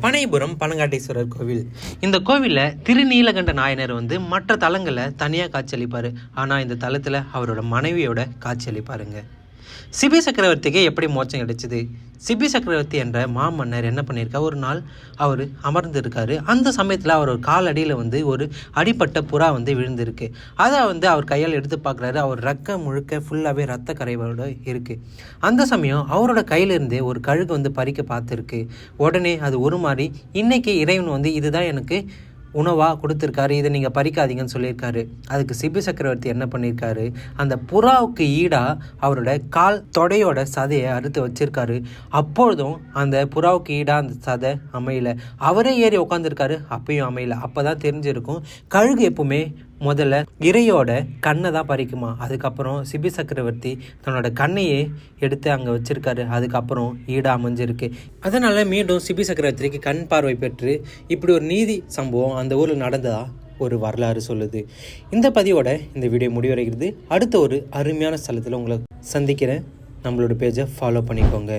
பனைபுரம் பனங்காட்டீஸ்வரர் கோவில். இந்த கோவிலில் திருநீலகண்ட நாயனர் வந்து மற்ற தலங்களை தனியாக காட்சியளிப்பார். ஆனால் இந்த தலத்தில் அவரோட மனைவியோட காட்சியளிப்பாருங்க. சிபி சக்கரவர்த்திக்கு எப்படி மோட்சம் கிடைச்சிது? சிபி சக்கரவர்த்தி என்ற மாமன்னர் என்ன பண்ணியிருக்கா ஒரு நாள் அவர் அமர்ந்திருக்காரு. அந்த சமயத்தில் அவர் ஒரு காலடியில் வந்து ஒரு அடிப்பட்ட புறா வந்து விழுந்திருக்கு. அதை வந்து அவர் கையால் எடுத்து பார்க்குறாரு. அவர் ரக்க முழுக்க ஃபுல்லாகவே ரத்த கரைவோட இருக்குது அந்த சமயம் அவரோட கையிலிருந்தே ஒரு கழுகு வந்து பறிக்க பார்த்துருக்கு. உடனே அது ஒரு மாதிரி இன்றைக்கி இறைவன் வந்து இதுதான் எனக்கு உணவாக கொடுத்துருக்காரு. இதை நீங்கள் பறிக்காதீங்கன்னு சொல்லியிருக்காரு. அதுக்கு சிபி சக்கரவர்த்தி என்ன பண்ணியிருக்காரு? அந்த புறாவுக்கு ஈடாக அவரோட கால் தொடையோட சதையை அறுத்து வச்சிருக்காரு. அப்பொழுதும் அந்த புறாவுக்கு ஈடாக அந்த சதை அமையல. அவரே ஏறி உட்காந்துருக்காரு அப்பயும் அமையல. அப்போ தான் தெரிஞ்சிருக்கும். கழுகு எப்பவுமே முதல்ல இறையோட கண்ணை தான் பறிக்குமா? அதுக்கப்புறம் சிபி சக்கரவர்த்தி தன்னோட கண்ணையே எடுத்து அங்கே வச்சிருக்காரு. அதுக்கப்புறம் ஈடாக அமைஞ்சிருக்கு. அதனால் மீண்டும் சிபி சக்கரவர்த்திக்கு கண் பார்வை பெற்று இப்படி ஒரு நீதி சம்பவம் அந்த ஊரில் நடந்ததா ஒரு வரலாறு சொல்லுது. இந்த பதிவோட இந்த வீடியோ முடிவடைகிறது. அடுத்த ஒரு அருமையான ஸ்தலத்தில் உங்களை சந்திக்கிறேன். நம்மளோட பேஜை ஃபாலோ பண்ணிக்கோங்க.